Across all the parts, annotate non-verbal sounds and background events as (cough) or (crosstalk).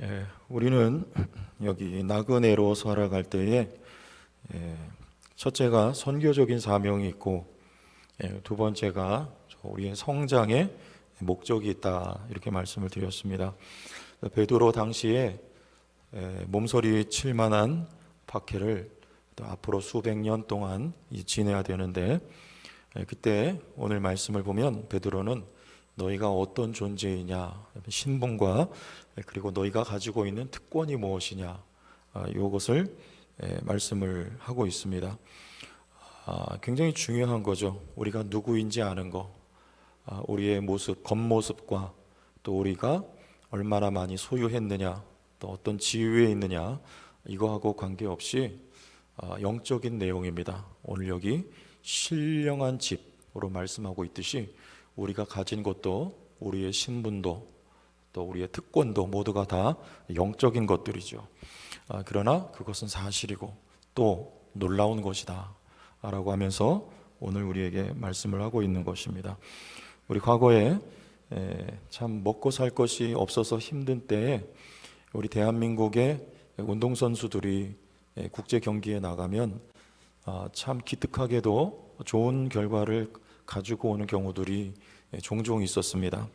예, 우리는 여기 나그네로 살아갈 때에 예, 첫째가 선교적인 사명이 있고 예, 두 번째가 저 우리의 성장의 목적이 있다 이렇게 말씀을 드렸습니다. 베드로 당시에 예, 몸서리 칠 만한 박해를 또 앞으로 수백 년 동안 이 지내야 되는데 예, 그때 오늘 말씀을 보면 베드로는 너희가 어떤 존재이냐 신분과 예, 그리고 너희가 가지고 있는 특권이 무엇이냐 아, 이것을 예, 말씀을 하고 있습니다. 아, 굉장히 중요한 거죠. 우리가 누구인지 아는 거, 아, 우리의 모습, 겉모습과 또 우리가 얼마나 많이 소유했느냐, 또 어떤 지위에 있느냐 이거하고 관계없이 아, 영적인 내용입니다. 오늘 여기 신령한 집으로 말씀하고 있듯이 우리가 가진 것도 우리의 신분도 또 우리의 특권도 모두가 다 영적인 것들이죠. 아, 그러나 그것은 사실이고 또 놀라운 것이다. 라고 하면서 오늘 우리에게 말씀을 하고 있는 것입니다. 우리 과거에 에, 참 먹고 살 것이 없어서 힘든 때에 우리 대한민국의 운동선수들이 에, 국제 경기에 나가면 아, 참 기특하게도 좋은 결과를 가지고 오는 경우들이 에, 종종 있었습니다.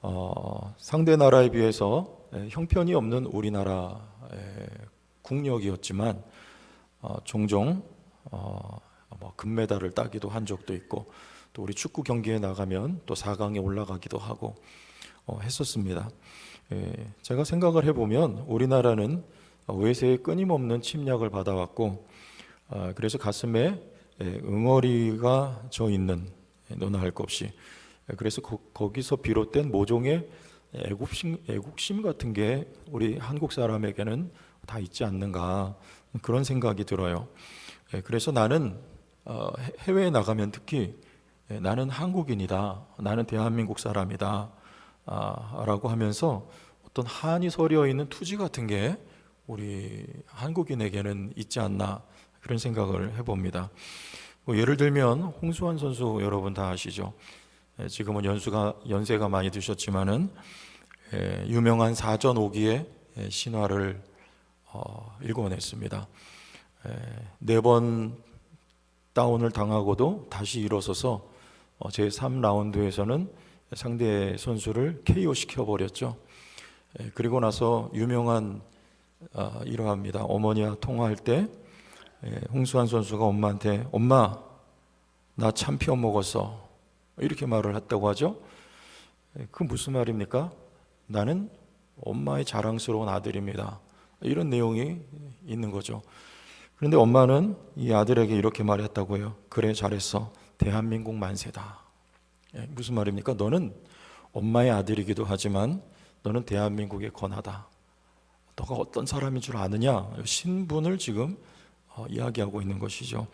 어, 상대 나라에 비해서 에, 형편이 없는 우리나라의 국력이었지만 어, 종종 어, 뭐 금메달을 따기도 한 적도 있고 또 우리 축구 경기에 나가면 또 4강에 올라가기도 하고 어, 했었습니다. 예, 제가 생각을 해보면 우리나라는 외세의 끊임없는 침략을 받아왔고 아, 그래서 가슴에 예, 응어리가 저 있는 예, 너나 할 것 없이 예, 그래서 거, 거기서 비롯된 모종의 애국심, 애국심 같은 게 우리 한국 사람에게는 다 있지 않는가 그런 생각이 들어요. 예, 그래서 나는 어, 해- 해외에 나가면 특히 예, 나는 한국인이다, 나는 대한민국 사람이다, 아, 라고 하면서 어떤 한이 서려 있는 투지 같은 게 우리 한국인에게는 있지 않나 그런 생각을 해봅니다. 뭐 예를 들면 홍수환 선수 여러분 다 아시죠? 예, 지금은 연수가 연세가 많이 드셨지만은 예, 유명한 사전 오기의 예, 신화를 어, 읽어냈습니다. 네 번 다운을 당하고도 다시 일어서서 어, 제 3라운드에서는 상대 선수를 KO 시켜버렸죠. 예, 그리고 나서 유명한 아, 이러합니다. 어머니와 통화할 때 예, 홍수환 선수가 엄마한테 엄마 나 참피어 먹었어 이렇게 말을 했다고 하죠. 예, 그 무슨 말입니까? 나는 엄마의 자랑스러운 아들입니다. 이런 내용이 있는 거죠. 그런데 엄마는 이 아들에게 이렇게 말했다고요. 그래 잘했어. 대한민국 만세다. 예, 무슨 말입니까? 너는 엄마의 아들이기도 하지만 너는 대한민국의 권하다. 너가 어떤 사람인 줄 아느냐? 신분을 지금 어, 이야기하고 있는 것이죠.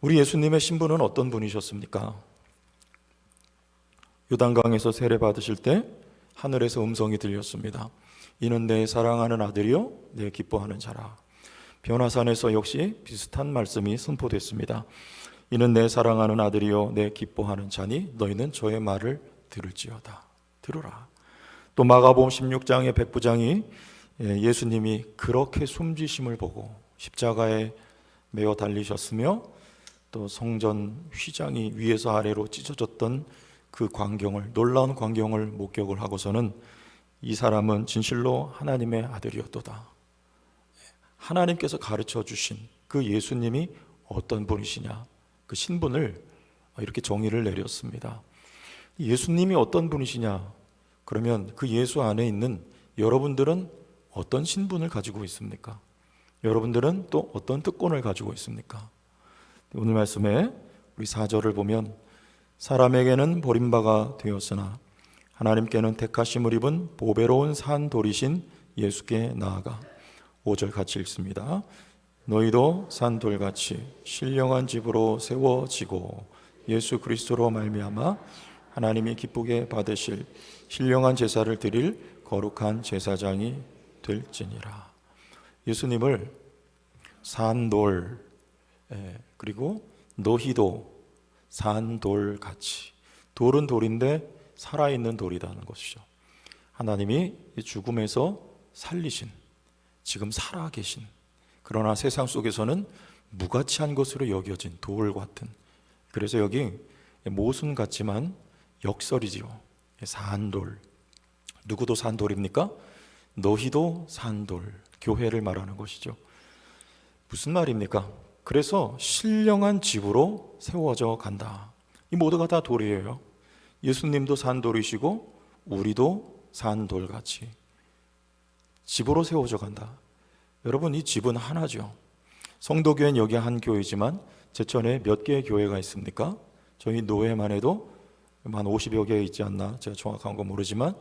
우리 예수님의 신분은 어떤 분이셨습니까? 요단강에서 세례 받으실 때 하늘에서 음성이 들렸습니다. 이는 내 사랑하는 아들이요 내 기뻐하는 자라. 변화산에서 역시 비슷한 말씀이 선포됐습니다. 이는 내 사랑하는 아들이요 내 기뻐하는 자니 너희는 저의 말을 들을지어다. 들으라. 또 마가복음 16장의 백부장이 예, 예수님이 그렇게 숨지심을 보고 십자가에 매어 달리셨으며 또 성전 휘장이 위에서 아래로 찢어졌던 그 광경을 놀라운 광경을 목격을 하고서는 이 사람은 진실로 하나님의 아들이었도다. 하나님께서 가르쳐 주신 그 예수님이 어떤 분이시냐 그 신분을 이렇게 정의를 내렸습니다. 예수님이 어떤 분이시냐 그러면 그 예수 안에 있는 여러분들은 어떤 신분을 가지고 있습니까? 여러분들은 또 어떤 특권을 가지고 있습니까? 오늘 말씀에 우리 4절을 보면 사람에게는 버림바가 되었으나 하나님께는 택하심을 입은 보배로운 산 돌이신 예수께 나아가 5절 같이 읽습니다. 너희도 산 돌같이 신령한 집으로 세워지고 예수 그리스도로 말미암아 하나님이 기쁘게 받으실 신령한 제사를 드릴 거룩한 제사장이 될지니라. 예수님을 산돌 예, 그리고 너희도 산돌 같이 돌은 돌인데 살아있는 돌이라는 것이죠. 하나님이 이 죽음에서 살리신 지금 살아 계신 그러나 세상 속에서는 무가치한 것으로 여겨진 돌 같은 그래서 여기 모순 같지만 역설이지요. 산돌 누구도 산돌입니까? 너희도 산돌 교회를 말하는 것이죠. 무슨 말입니까? 그래서 신령한 집으로 세워져 간다. 이 모두가 다 돌이에요. 예수님도 산 돌이시고 우리도 산 돌같이 집으로 세워져 간다. 여러분 이 집은 하나죠. 성도교회는 여기 한 교회지만 제천에 몇 개의 교회가 있습니까? 저희 노회만 해도 한 50여 개 있지 않나 제가 정확한 건 모르지만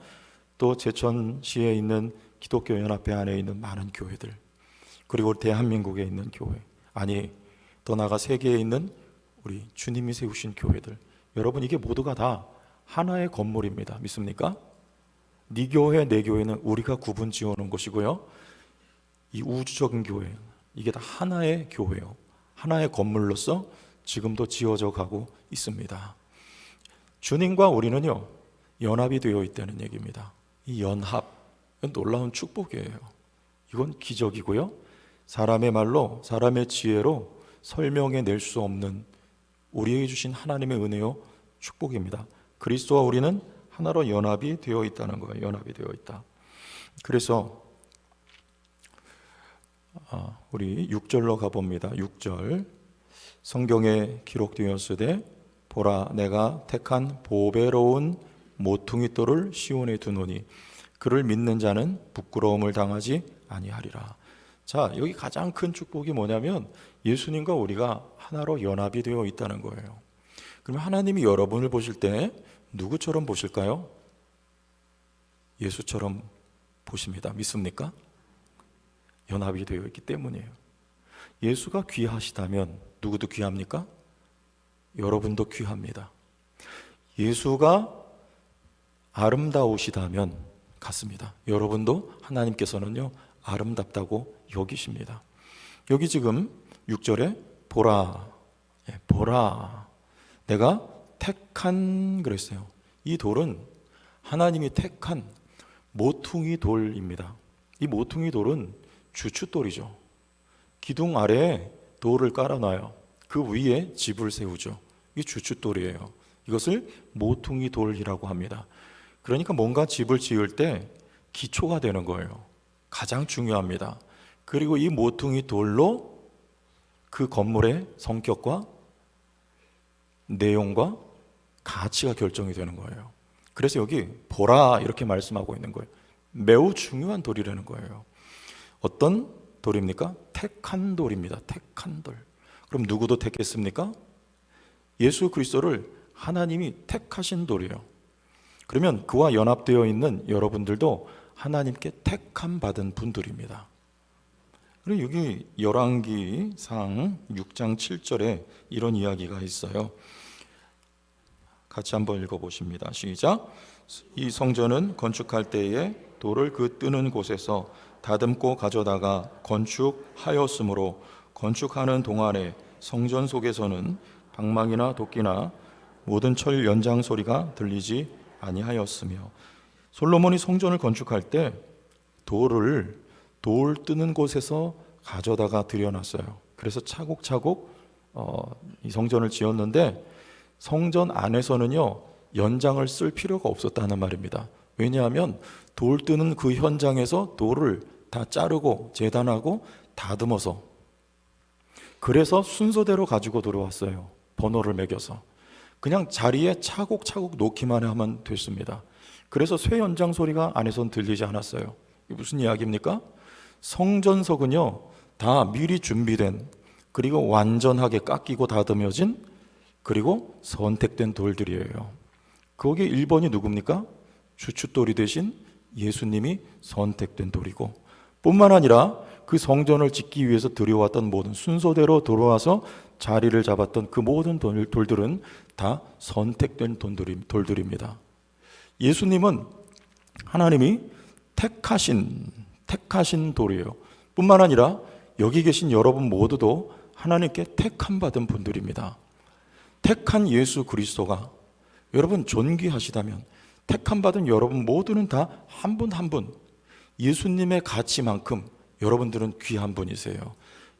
또 제천시에 있는 기독교 연합회 안에 있는 많은 교회들 그리고 대한민국에 있는 교회 아니 더 나아가 세계에 있는 우리 주님이 세우신 교회들. 여러분 이게 모두가 다 하나의 건물입니다. 믿습니까? 네 교회 내 교회는 우리가 구분 지어놓은 것이고요. 이 우주적인 교회 이게 다 하나의 교회요. 하나의 건물로서 지금도 지어져 가고 있습니다. 주님과 우리는요 연합이 되어 있다는 얘기입니다. 이 연합 놀라운 축복이에요. 이건 기적이고요 사람의 말로 사람의 지혜로 설명해 낼 수 없는 우리에게 주신 하나님의 은혜요 축복입니다. 그리스도와 우리는 하나로 연합이 되어 있다는 거예요. 연합이 되어 있다. 그래서 아, 우리 6절로 가봅니다. 6절 성경에 기록되었으되 보라 내가 택한 보배로운 모퉁이 돌을 시온에 두노니 그를 믿는 자는 부끄러움을 당하지 아니하리라. 자, 여기 가장 큰 축복이 뭐냐면 예수님과 우리가 하나로 연합이 되어 있다는 거예요. 그러면 하나님이 여러분을 보실 때 누구처럼 보실까요? 예수처럼 보십니다. 믿습니까? 연합이 되어 있기 때문이에요. 예수가 귀하시다면 누구도 귀합니까? 여러분도 귀합니다. 예수가 아름다우시다면 같습니다. 여러분도 하나님께서는요 아름답다고 여기십니다. 여기 지금 6절에 보라, 예, 보라, 내가 택한 그랬어요. 이 돌은 하나님이 택한 모퉁이 돌입니다. 이 모퉁이 돌은 주춧돌이죠. 기둥 아래에 돌을 깔아놔요. 그 위에 집을 세우죠. 이 주춧돌이에요. 이것을 모퉁이 돌이라고 합니다. 그러니까 뭔가 집을 지을 때 기초가 되는 거예요. 가장 중요합니다. 그리고 이 모퉁이 돌로 그 건물의 성격과 내용과 가치가 결정이 되는 거예요. 그래서 여기 보라 이렇게 말씀하고 있는 거예요. 매우 중요한 돌이라는 거예요. 어떤 돌입니까? 택한 돌입니다. 택한 돌. 그럼 누구도 택했습니까? 예수 그리스도를 하나님이 택하신 돌이에요. 그러면 그와 연합되어 있는 여러분들도 하나님께 택함 받은 분들입니다. 그리고 여기 열왕기상 6장 7절에 이런 이야기가 있어요. 같이 한번 읽어 보십니다. 시작. 이 성전은 건축할 때에 돌을 그 뜨는 곳에서 다듬고 가져다가 건축하였으므로 건축하는 동안에 성전 속에서는 방망이나 도끼나 모든 철 연장 소리가 들리지 아니하였으며 솔로몬이 성전을 건축할 때 돌을 돌 뜨는 곳에서 가져다가 들여놨어요. 그래서 차곡차곡 어, 이 성전을 지었는데 성전 안에서는요 연장을 쓸 필요가 없었다는 말입니다. 왜냐하면 돌 뜨는 그 현장에서 돌을 다 자르고 재단하고 다듬어서 그래서 순서대로 가지고 들어왔어요. 번호를 매겨서 그냥 자리에 차곡차곡 놓기만 하면 됐습니다. 그래서 쇠 연장 소리가 안에선 들리지 않았어요. 무슨 이야기입니까? 성전석은요 다 미리 준비된 그리고 완전하게 깎이고 다듬어진 그리고 선택된 돌들이에요. 거기 1번이 누굽니까? 주춧돌이 되신 예수님이 선택된 돌이고 뿐만 아니라 그 성전을 짓기 위해서 들여왔던 모든 순서대로 돌아와서 자리를 잡았던 그 모든 돌, 돌들은 다 선택된 돌들입니다. 예수님은 하나님이 택하신 택하신 돌이에요. 뿐만 아니라 여기 계신 여러분 모두도 하나님께 택함 받은 분들입니다. 택한 예수 그리스도가 여러분 존귀하시다면 택함 받은 여러분 모두는 다 한 분 한 분 예수님의 가치만큼 여러분들은 귀한 분이세요.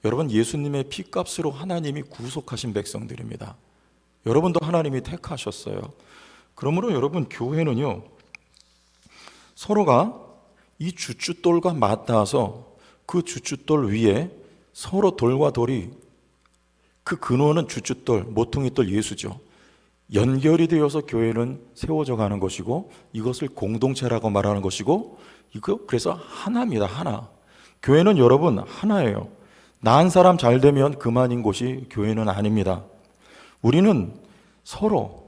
여러분 예수님의 피값으로 하나님이 구속하신 백성들입니다. 여러분도 하나님이 택하셨어요. 그러므로 여러분 교회는요 서로가 이 주춧돌과 맞닿아서 그 주춧돌 위에 서로 돌과 돌이 그 근원은 주춧돌, 모퉁이돌 예수죠. 연결이 되어서 교회는 세워져 가는 것이고 이것을 공동체라고 말하는 것이고 이거 그래서 하나입니다. 하나. 교회는 여러분 하나예요. 나한 사람 잘 되면 그만인 곳이 교회는 아닙니다. 우리는 서로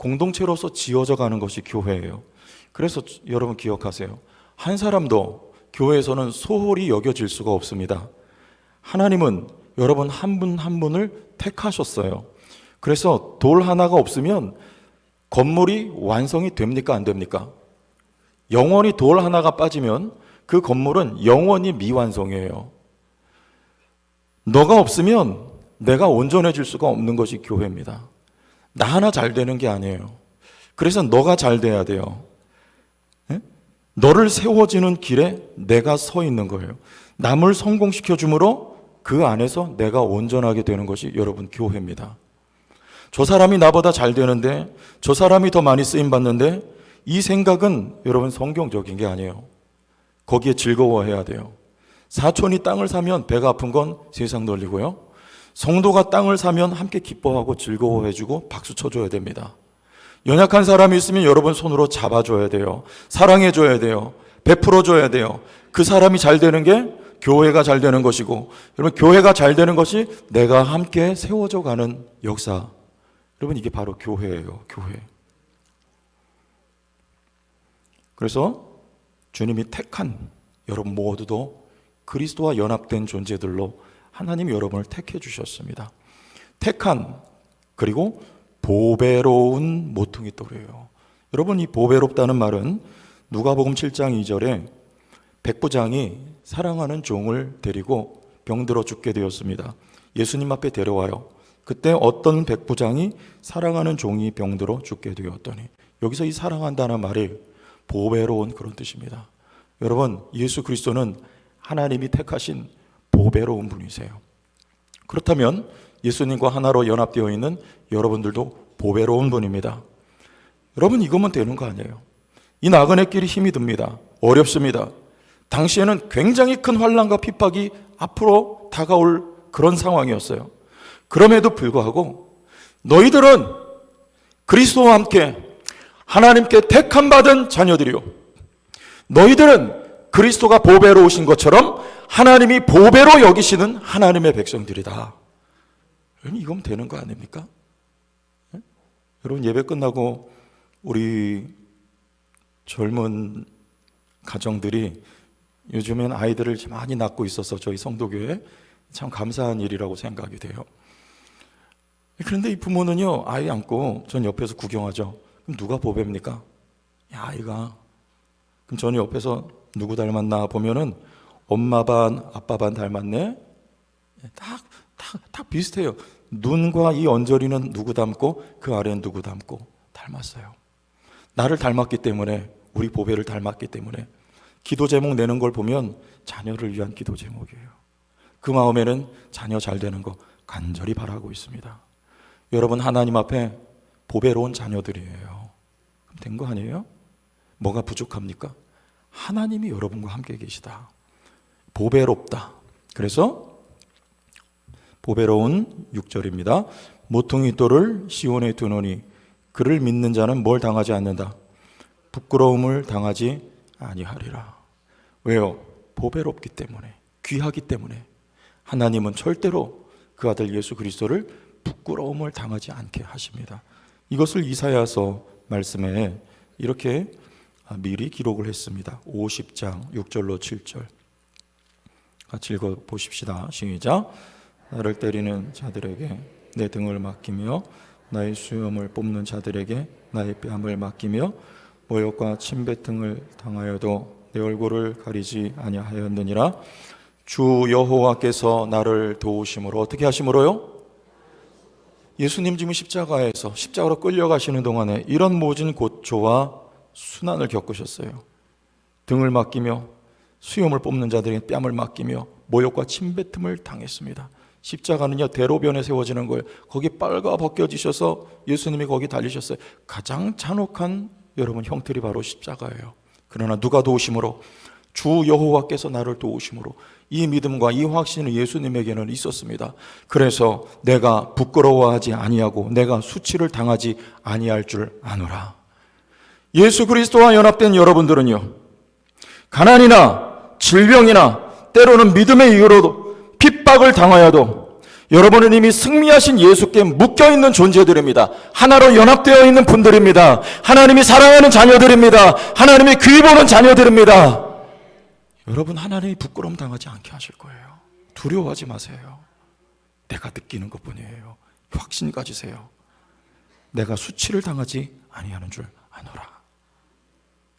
공동체로서 지어져 가는 것이 교회예요. 그래서 여러분 기억하세요. 한 사람도 교회에서는 소홀히 여겨질 수가 없습니다. 하나님은 여러분 한분한 분을 택하셨어요. 그래서 돌 하나가 없으면 건물이 완성이 됩니까? 안 됩니까? 영원히 돌 하나가 빠지면 그 건물은 영원히 미완성이에요. 너가 없으면 내가 온전해질 수가 없는 것이 교회입니다. 나 하나 잘 되는 게 아니에요. 그래서 너가 잘 돼야 돼요. 예? 너를 세워지는 길에 내가 서 있는 거예요. 남을 성공시켜 주므로 그 안에서 내가 온전하게 되는 것이 여러분 교회입니다. 저 사람이 나보다 잘 되는데 저 사람이 더 많이 쓰임 받는데 이 생각은 여러분 성경적인 게 아니에요. 거기에 즐거워해야 돼요. 사촌이 땅을 사면 배가 아픈 건 세상 논리고요. 성도가 땅을 사면 함께 기뻐하고 즐거워해주고 박수 쳐줘야 됩니다. 연약한 사람이 있으면 여러분 손으로 잡아줘야 돼요. 사랑해줘야 돼요. 베풀어줘야 돼요. 그 사람이 잘 되는 게 교회가 잘 되는 것이고, 여러분, 교회가 잘 되는 것이 내가 함께 세워져 가는 역사. 여러분, 이게 바로 교회예요. 교회. 그래서 주님이 택한 여러분 모두도 그리스도와 연합된 존재들로 하나님 여러분을 택해 주셨습니다. 택한 그리고 보배로운 모퉁이 돌이에요. 여러분 이 보배롭다는 말은 누가복음 7장 2절에 백부장이 사랑하는 종을 데리고 병들어 죽게 되었습니다. 예수님 앞에 데려와요. 그때 어떤 백부장이 사랑하는 종이 병들어 죽게 되었더니 여기서 이 사랑한다는 말이 보배로운 그런 뜻입니다. 여러분 예수 그리스도는 하나님이 택하신 보배로운 분이세요. 그렇다면 예수님과 하나로 연합되어 있는 여러분들도 보배로운 분입니다. 여러분 이거면 되는 거 아니에요. 이 나그네 길이 힘이 듭니다. 어렵습니다. 당시에는 굉장히 큰 환란과 핍박이 앞으로 다가올 그런 상황이었어요. 그럼에도 불구하고 너희들은 그리스도와 함께 하나님께 택함 받은 자녀들이요. 너희들은 그리스도가 보배로 오신 것처럼 하나님이 보배로 여기시는 하나님의 백성들이다. 이거면 되는 거 아닙니까? 네? 여러분 예배 끝나고 우리 젊은 가정들이 요즘엔 아이들을 많이 낳고 있어서 저희 성도교회 참 감사한 일이라고 생각이 돼요. 그런데 이 부모는요 아이 안고 전 옆에서 구경하죠. 그럼 누가 보배입니까? 야 아이가. 그럼 저는 옆에서 누구 닮았나 보면은 엄마 반 아빠 반 닮았네. 딱 딱, 딱 비슷해요. 눈과 이 언저리는 누구 닮고 그 아래는 누구 닮고 닮았어요. 나를 닮았기 때문에 우리 보배를 닮았기 때문에 기도 제목 내는 걸 보면 자녀를 위한 기도 제목이에요. 그 마음에는 자녀 잘 되는 거 간절히 바라고 있습니다. 여러분 하나님 앞에 보배로운 자녀들이에요. 된거 아니에요? 뭐가 부족합니까? 하나님이 여러분과 함께 계시다. 보배롭다. 그래서 보배로운 6절입니다. 모퉁이 돌을 시온에 두노니 그를 믿는 자는 뭘 당하지 않는다. 부끄러움을 당하지 아니하리라. 왜요? 보배롭기 때문에 귀하기 때문에 하나님은 절대로 그 아들 예수 그리스도를 부끄러움을 당하지 않게 하십니다. 이것을 이사야서 말씀에 이렇게 미리 기록을 했습니다. 50장 6절로 7절. 같이 읽어 보십시다. 시작. 나를 때리는 자들에게 내 등을 맡기며 나의 수염을 뽑는 자들에게 나의 뺨을 맡기며 모욕과 침뱉음을 당하여도 내 얼굴을 가리지 아니하였느니라 주 여호와께서 나를 도우심으로 어떻게 하심으로요? 예수님 지금 십자가에서 십자가로 끌려가시는 동안에 이런 모진 고초와 순환을 겪으셨어요. 등을 맡기며 수염을 뽑는 자들에게 뺨을 맡기며 모욕과 침뱉음을 당했습니다. 십자가는요 대로변에 세워지는 거예요. 거기 빨가 벗겨지셔서 예수님이 거기 달리셨어요. 가장 잔혹한 여러분 형틀이 바로 십자가예요. 그러나 누가 도우심으로 주 여호와께서 나를 도우심으로 이 믿음과 이 확신은 예수님에게는 있었습니다. 그래서 내가 부끄러워하지 아니하고 내가 수치를 당하지 아니할 줄 아노라. 예수 그리스도와 연합된 여러분들은요. 가난이나 질병이나 때로는 믿음의 이유로도 핍박을 당하여도 여러분은 이미 승리하신 예수께 묶여 있는 존재들입니다. 하나로 연합되어 있는 분들입니다. 하나님이 사랑하는 자녀들입니다. 하나님이 귀 보는 자녀들입니다. 여러분 하나님이 부끄러움 당하지 않게 하실 거예요. 두려워하지 마세요. 내가 느끼는 것 뿐이에요. 확신 가지세요. 내가 수치를 당하지 아니하는 줄 아노라.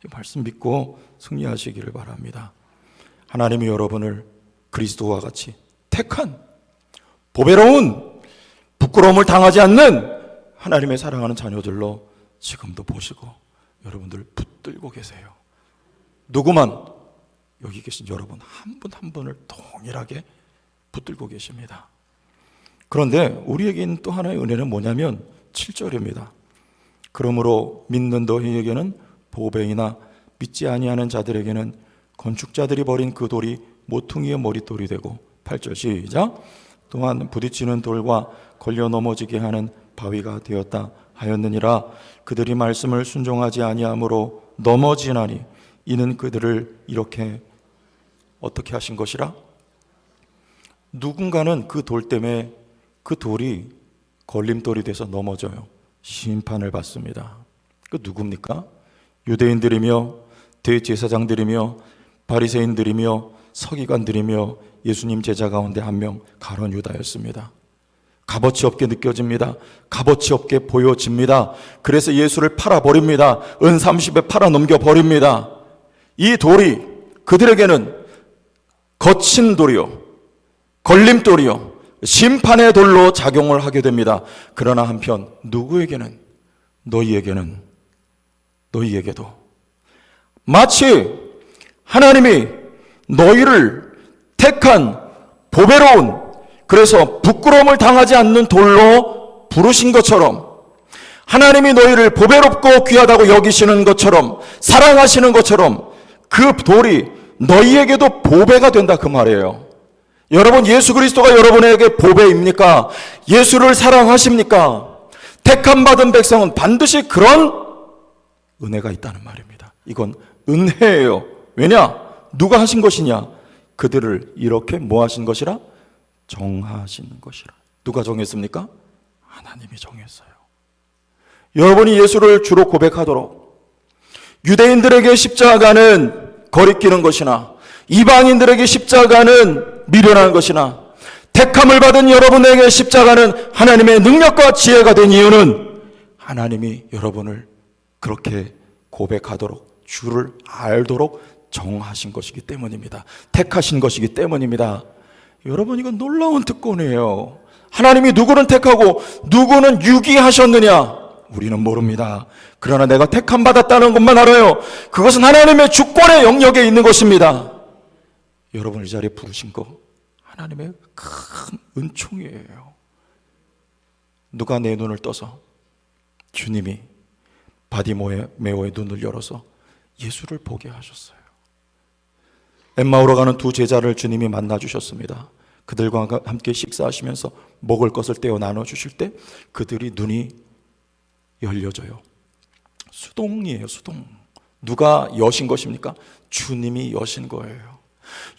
이 말씀 믿고 승리하시기를 바랍니다. 하나님이 여러분을 그리스도와 같이 택한 보배로운 부끄러움을 당하지 않는 하나님의 사랑하는 자녀들로 지금도 보시고 여러분들 붙들고 계세요. 누구만 여기 계신 여러분 한 분한 분을 동일하게 붙들고 계십니다. 그런데 우리에게는 또 하나의 은혜는 뭐냐면 7절입니다. 그러므로 믿는 너희에게는 보배이나 믿지 아니하는 자들에게는 건축자들이 버린 그 돌이 모퉁이의 머릿돌이 되고 8절 시작 또한 부딪히는 돌과 걸려 넘어지게 하는 바위가 되었다 하였느니라 그들이 말씀을 순종하지 아니하므로 넘어지나니 이는 그들을 이렇게 어떻게 하신 것이라 누군가는 그 돌 때문에 그 돌이 걸림돌이 돼서 넘어져요. 심판을 받습니다. 그 누굽니까? 유대인들이며 대제사장들이며 바리새인들이며 서기관들이며 예수님 제자 가운데 한 명 가론 유다였습니다. 값어치 없게 느껴집니다. 값어치 없게 보여집니다. 그래서 예수를 팔아 버립니다. 은 30에 팔아 넘겨 버립니다. 이 돌이 그들에게는 거친 돌이요. 걸림돌이요. 심판의 돌로 작용을 하게 됩니다. 그러나 한편 누구에게는 너희에게는 너희에게도 마치 하나님이 너희를 택한 보배로운 그래서 부끄러움을 당하지 않는 돌로 부르신 것처럼 하나님이 너희를 보배롭고 귀하다고 여기시는 것처럼 사랑하시는 것처럼 그 돌이 너희에게도 보배가 된다 그 말이에요. 여러분 예수 그리스도가 여러분에게 보배입니까? 예수를 사랑하십니까? 택함 받은 백성은 반드시 그런 은혜가 있다는 말입니다. 이건 은혜예요. 왜냐? 누가 하신 것이냐? 그들을 이렇게 뭐 하신 것이라? 정하신 것이라. 누가 정했습니까? 하나님이 정했어요. 여러분이 예수를 주로 고백하도록 유대인들에게 십자가는 거리끼는 것이나 이방인들에게 십자가는 미련한 것이나 택함을 받은 여러분에게 십자가는 하나님의 능력과 지혜가 된 이유는 하나님이 여러분을 그렇게 고백하도록 주를 알도록 정하신 것이기 때문입니다. 택하신 것이기 때문입니다. 여러분 이건 놀라운 특권이에요. 하나님이 누구는 택하고 누구는 유기하셨느냐? 우리는 모릅니다. 그러나 내가 택함 받았다는 것만 알아요. 그것은 하나님의 주권의 영역에 있는 것입니다. 여러분을 이 자리에 부르신 거 하나님의 큰 은총이에요. 누가 내 눈을 떠서 주님이 바디메오의 눈을 열어서 예수를 보게 하셨어요. 엠마오로 가는 두 제자를 주님이 만나 주셨습니다. 그들과 함께 식사하시면서 먹을 것을 떼어 나눠 주실 때 그들이 눈이 열려져요. 수동이에요, 수동. 누가 여신 것입니까? 주님이 여신 거예요.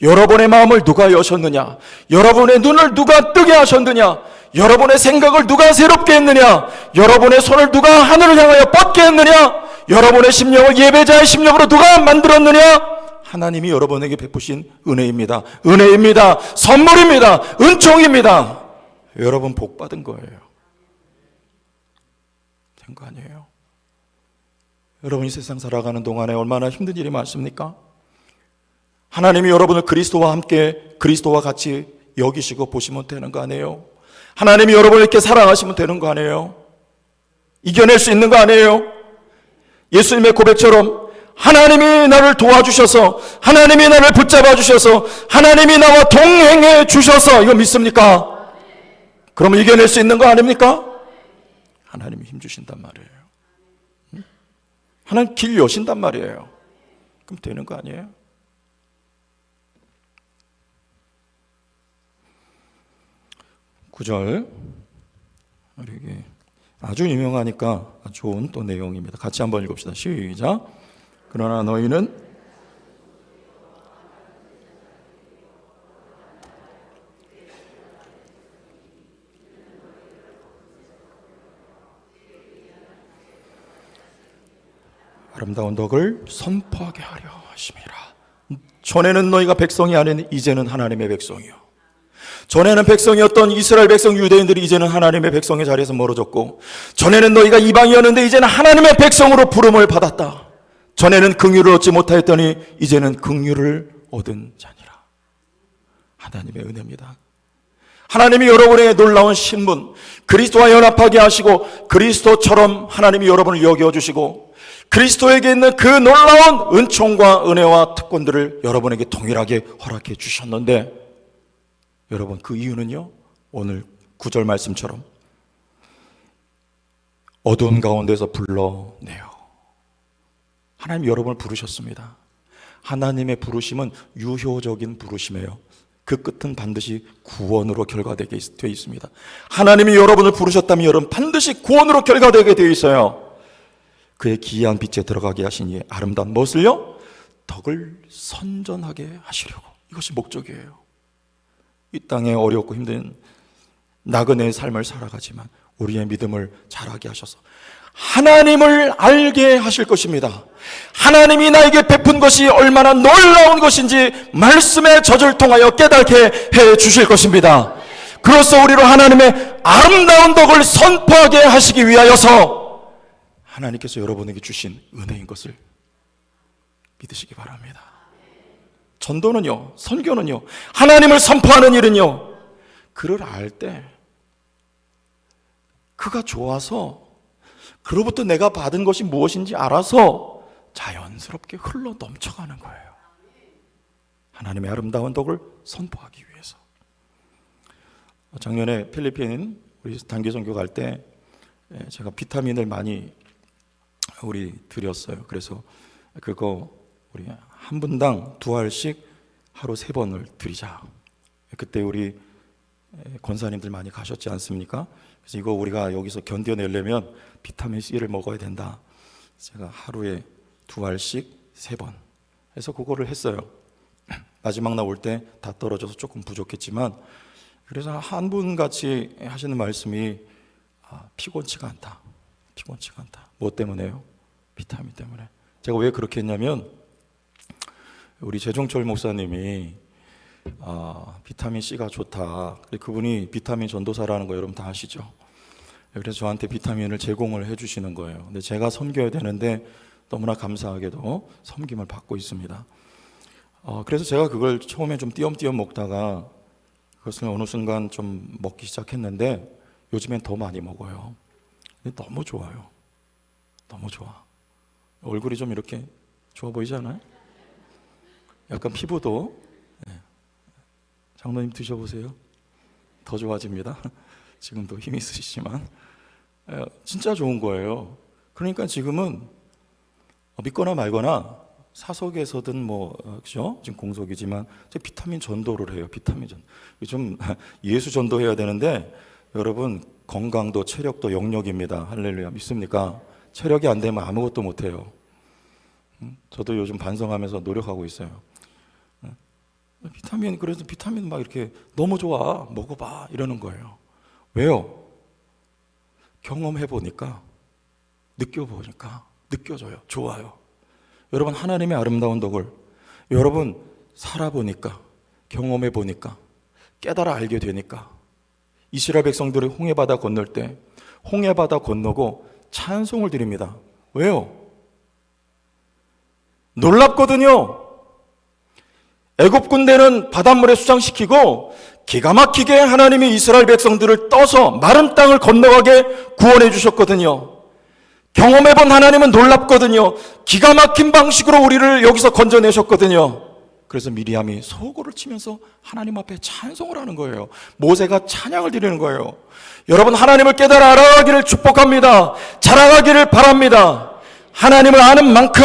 여러분의 마음을 누가 여셨느냐? 여러분의 눈을 누가 뜨게 하셨느냐? 여러분의 생각을 누가 새롭게 했느냐? 여러분의 손을 누가 하늘을 향하여 뻗게 했느냐? 여러분의 심령을 예배자의 심령으로 누가 만들었느냐? 하나님이 여러분에게 베푸신 은혜입니다. 은혜입니다. 선물입니다. 은총입니다. 여러분 복 받은 거예요. 된 거 아니에요? 여러분이 세상 살아가는 동안에 얼마나 힘든 일이 많습니까? 하나님이 여러분을 그리스도와 함께 그리스도와 같이 여기시고 보시면 되는 거 아니에요? 하나님이 여러분을 이렇게 사랑하시면 되는 거 아니에요? 이겨낼 수 있는 거 아니에요? 예수님의 고백처럼 하나님이 나를 도와주셔서 하나님이 나를 붙잡아 주셔서 하나님이 나와 동행해 주셔서 이거 믿습니까? 그러면 이겨낼 수 있는 거 아닙니까? 하나님이 힘 주신단 말이에요. 응? 하나님 길 여신단 말이에요. 그럼 되는 거 아니에요? 구절 우리 이게 아주 유명하니까 좋은 또 내용입니다. 같이 한번 읽읍시다. 시작. 그러나 너희는 아름다운 덕을 선포하게 하려 하심이라. 전에는 너희가 백성이 아닌 이제는 하나님의 백성이요. 전에는 백성이었던 이스라엘 백성 유대인들이 이제는 하나님의 백성의 자리에서 멀어졌고 전에는 너희가 이방이었는데 이제는 하나님의 백성으로 부름을 받았다. 전에는 긍휼을 얻지 못하였더니 이제는 긍휼을 얻은 자니라. 하나님의 은혜입니다. 하나님이 여러분의 놀라운 신분, 그리스도와 연합하게 하시고 그리스도처럼 하나님이 여러분을 여겨 주시고 그리스도에게 있는 그 놀라운 은총과 은혜와 특권들을 여러분에게 동일하게 허락해 주셨는데 여러분 그 이유는요. 오늘 구절 말씀처럼 어두운 가운데서 불러내요. 하나님 여러분을 부르셨습니다. 하나님의 부르심은 유효적인 부르심이에요. 그 끝은 반드시 구원으로 결과되게 되어 있습니다. 하나님이 여러분을 부르셨다면 여러분 반드시 구원으로 결과되게 되어 있어요. 그의 기이한 빛에 들어가게 하신 이 아름다운 무엇을요? 덕을 선전하게 하시려고. 이것이 목적이에요. 이 땅에 어렵고 힘든 나그네의 삶을 살아가지만 우리의 믿음을 자라게 하셔서 하나님을 알게 하실 것입니다. 하나님이 나에게 베푼 것이 얼마나 놀라운 것인지 말씀의 젖을 통하여 깨닫게 해 주실 것입니다. 그로써 우리로 하나님의 아름다운 덕을 선포하게 하시기 위하여서 하나님께서 여러분에게 주신 은혜인 것을 믿으시기 바랍니다. 전도는요, 선교는요, 하나님을 선포하는 일은요, 그를 알 때, 그가 좋아서, 그로부터 내가 받은 것이 무엇인지 알아서 자연스럽게 흘러 넘쳐가는 거예요. 하나님의 아름다운 덕을 선포하기 위해서. 작년에 필리핀 우리 단기 선교 갈 때 제가 비타민을 많이 우리 드렸어요. 그래서 그거 우리 한 분당 두 알씩 하루 세 번을 드리자. 그때 우리 권사님들 많이 가셨지 않습니까? 그래서 이거 우리가 여기서 견뎌내려면 비타민 C를 먹어야 된다. 제가 하루에 두 알씩 세 번. 해서 그거를 했어요. (clears throat) 마지막 날올때 다 떨어져서 조금 부족했지만 그래서 한 분 같이 하시는 말씀이 아, 피곤치가 않다. 피곤치가 않다. 뭐 때문에요? 비타민 때문에. 제가 왜 그렇게 했냐면 우리 재종철 목사님이 아, 비타민 C가 좋다. 그분이 비타민 전도사라는 거 여러분 다 아시죠? 그래서 저한테 비타민을 제공을 해주시는 거예요. 근데 제가 섬겨야 되는데 너무나 감사하게도 섬김을 받고 있습니다. 어, 그래서 제가 그걸 처음에 좀 띄엄띄엄 먹다가 그것을 어느 순간 좀 먹기 시작했는데 요즘엔 더 많이 먹어요. 너무 좋아요. 너무 좋아. 얼굴이 좀 이렇게 좋아 보이지 않아요? 약간 피부도 네. 장로님 드셔보세요. 더 좋아집니다. (laughs) 지금도 힘이 있으시지만 에, 진짜 좋은 거예요. 그러니까 지금은 믿거나 말거나 사석에서든 뭐 어, 그죠? 지금 공석이지만 비타민 전도를 해요. 비타민 전. 좀 (laughs) 예수 전도해야 되는데 여러분 건강도 체력도 영역입니다. 할렐루야 믿습니까? 체력이 안 되면 아무것도 못 해요. 음, 저도 요즘 반성하면서 노력하고 있어요. 음, 비타민 그래서 비타민 막 이렇게 너무 좋아 먹어봐 이러는 거예요. 왜요? 경험해 보니까 느껴 보니까 느껴져요. 좋아요. 여러분 하나님의 아름다운 덕을 여러분 살아보니까 경험해 보니까 깨달아 알게 되니까 이스라엘 백성들이 홍해 바다 건널 때 홍해 바다 건너고 찬송을 드립니다. 왜요? 놀랍거든요. 애굽 군대는 바닷물에 수장시키고 기가 막히게 하나님이 이스라엘 백성들을 떠서 마른 땅을 건너가게 구원해 주셨거든요. 경험해 본 하나님은 놀랍거든요. 기가 막힌 방식으로 우리를 여기서 건져내셨거든요. 그래서 미리암이 소고를 치면서 하나님 앞에 찬송을 하는 거예요. 모세가 찬양을 드리는 거예요. 여러분 하나님을 깨달아 알아가기를 축복합니다. 자라가기를 바랍니다. 하나님을 아는 만큼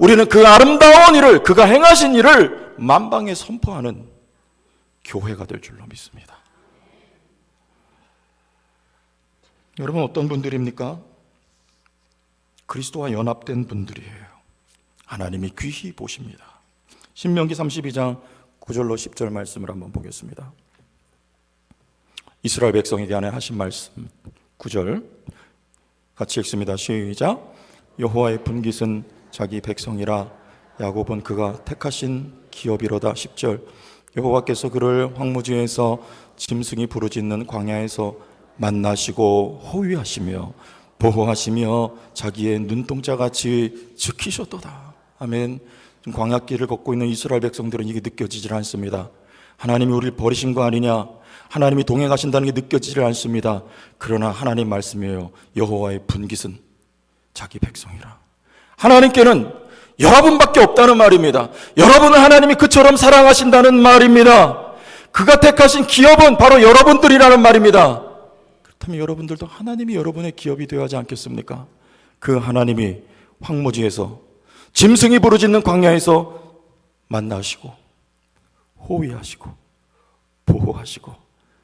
우리는 그 아름다운 일을 그가 행하신 일을 만방에 선포하는 교회가 될 줄로 믿습니다. 여러분 어떤 분들입니까? 그리스도와 연합된 분들이에요. 하나님이 귀히 보십니다. 신명기 32장 9절로 10절 말씀을 한번 보겠습니다. 이스라엘 백성에게 안에 하신 말씀 9절 같이 읽습니다. 시작. 여호와의 분깃은 자기 백성이라 야곱은 그가 택하신 기업이로다 10절 여호와께서 그를 황무지에서 짐승이 부르짖는 광야에서 만나시고 호위하시며 보호하시며 자기의 눈동자 같이 지키셨도다. 아멘. 광야길을 걷고 있는 이스라엘 백성들은 이게 느껴지질 않습니다. 하나님이 우리를 버리신 거 아니냐? 하나님이 동행하신다는 게 느껴지질 않습니다. 그러나 하나님 말씀이에요. 여호와의 분깃은 자기 백성이라. 하나님께는 여러분밖에 없다는 말입니다. 여러분을 하나님이 그처럼 사랑하신다는 말입니다. 그가 택하신 기업은 바로 여러분들이라는 말입니다. 그렇다면 여러분들도 하나님이 여러분의 기업이 되어야 하지 않겠습니까? 그 하나님이 황무지에서 짐승이 부르짖는 광야에서 만나시고 호위하시고 보호하시고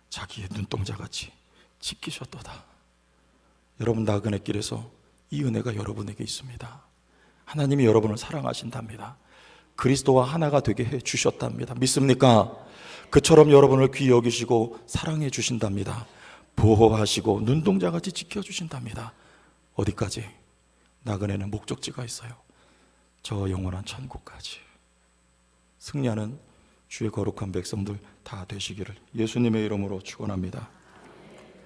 자기의 눈동자 같이 지키셨도다. 여러분 나그네 길에서 이 은혜가 여러분에게 있습니다. 하나님이 여러분을 사랑하신답니다. 그리스도와 하나가 되게 해 주셨답니다. 믿습니까? 그처럼 여러분을 귀히 여기시고 사랑해 주신답니다. 보호하시고 눈동자 같이 지켜 주신답니다. 어디까지? 나그네는 목적지가 있어요. 저 영원한 천국까지. 승리하는 주의 거룩한 백성들 다 되시기를 예수님의 이름으로 축원합니다.